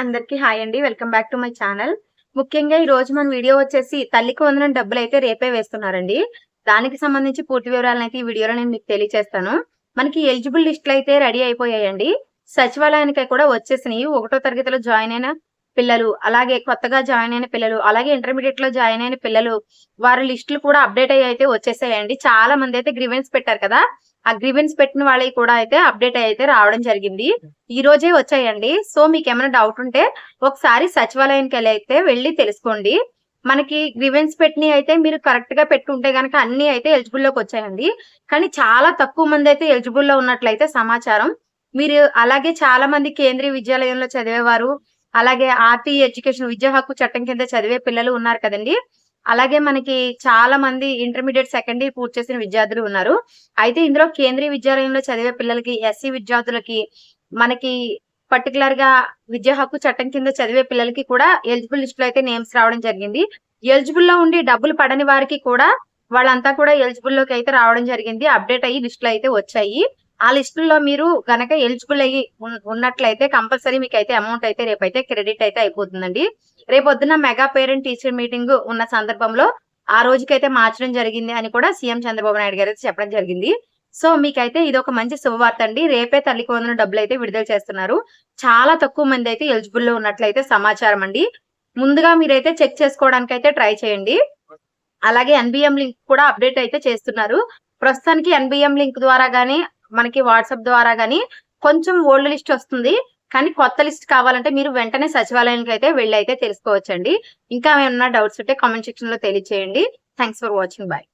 అందరికీ హాయ్ అండి. Welcome back to my channel. ముఖ్యంగా ఈ రోజు మన వీడియో వచ్చేసి తల్లికి వందనం డబ్బులు అయితే రేపే వేస్తున్నారండి. దానికి సంబంధించి పూర్తి వివరాలను అయితే ఈ వీడియోలో నేను మీకు తెలియజేస్తాను మనకి ఎలిజిబుల్ లిస్టులు అయితే రెడీ అయిపోయాయండి. సచివాలయానికి కూడా వచ్చేసినాయి. ఒకటో తరగతిలో జాయిన్ అయిన పిల్లలు అలాగే కొత్తగా జాయిన్ అయిన పిల్లలు అలాగే ఇంటర్మీడియట్లో జాయిన్ అయిన పిల్లలు వారి లిస్టులు కూడా అప్డేట్ అయ్యి అయితే వచ్చేసాయండి. చాలా మంది అయితే గ్రీవెన్స్ పెట్టారు కదా ఆ గ్రీవెన్స్ పెట్టిన వాళ్ళకి కూడా అయితే అప్డేట్ అయితే రావడం జరిగింది. ఈ రోజే వచ్చాయండి. సో మీకు ఏమైనా డౌట్ ఉంటే ఒకసారి సచివాలయానికి వెళ్ళి అయితే వెళ్ళి తెలుసుకోండి. మనకి గ్రీవెన్స్ పెట్టినవి అయితే మీరు కరెక్ట్గా పెట్టుకుంటే గనక అన్ని అయితే ఎలిజిబుల్లోకి వచ్చాయండి. కానీ చాలా తక్కువ మంది అయితే ఎలిజిబుల్లో ఉన్నట్లయితే సమాచారం. మీరు అలాగే చాలా మంది కేంద్రీయ విద్యాలయంలో చదివేవారు అలాగే ఆర్టీ ఎడ్యుకేషన్ విద్యా హక్కు చట్టం కింద చదివే పిల్లలు ఉన్నారు కదండి. అలాగే మనకి చాలా మంది ఇంటర్మీడియట్ సెకండ్ ఇయర్ పూర్తి చేసిన విద్యార్థులు ఉన్నారు. అయితే ఇందులో కేంద్రీయ విద్యాలయంలో చదివే పిల్లలకి ఎస్సీ విద్యార్థులకి మనకి పర్టికులర్గా విద్యా హక్కు చట్టం కింద చదివే పిల్లలకి కూడా ఎలిజిబుల్ లిస్ట్లో అయితే నేమ్స్ రావడం జరిగింది. ఎలిజిబుల్లో ఉండి డబ్బులు పడని వారికి కూడా వాళ్ళంతా కూడా ఎలిజిబుల్లోకి అయితే రావడం జరిగింది. అప్డేట్ అయ్యి లిస్టులు అయితే వచ్చాయి. ఆ లిస్టుల్లో మీరు గనక ఎలిజిబుల్ అయ్యి ఉన్నట్లయితే కంపల్సరీ మీకు అయితే అమౌంట్ అయితే రేపైతే క్రెడిట్ అయితే అయిపోతుందండి. రేపొద్దున మెగా పేరెంట్ టీచర్ మీటింగ్ ఉన్న సందర్భంలో ఆ రోజుకైతే మార్చడం జరిగింది అని కూడా సీఎం చంద్రబాబు నాయుడు గారు అయితే చెప్పడం జరిగింది. సో మీకైతే ఇది ఒక మంచి శుభవార్త అండి. రేపే తల్లికి కొందరు డబ్బులు అయితే విడుదల చేస్తున్నారు. చాలా తక్కువ మంది అయితే ఎలిజిబుల్లో ఉన్నట్లయితే సమాచారం అండి. ముందుగా మీరైతే చెక్ చేసుకోవడానికి అయితే ట్రై చేయండి. అలాగే ఎన్బిఎం లింక్ కూడా అప్డేట్ అయితే చేస్తున్నారు. ప్రస్తుతానికి ఎన్బిఎం లింక్ ద్వారా గానీ మనకి వాట్సాప్ ద్వారా కానీ కొంచెం ఓల్డ్ లిస్ట్ వస్తుంది. కానీ కొత్త లిస్ట్ కావాలంటే మీరు వెంటనే సచివాలయానికి అయితే వెళ్ళి అయితే తెలుసుకోవచ్చండి. ఇంకా ఏమన్నా డౌట్స్ ఉంటే కామెంట్ సెక్షన్లో తెలియచేయండి. Thanks for watching. బాయ్.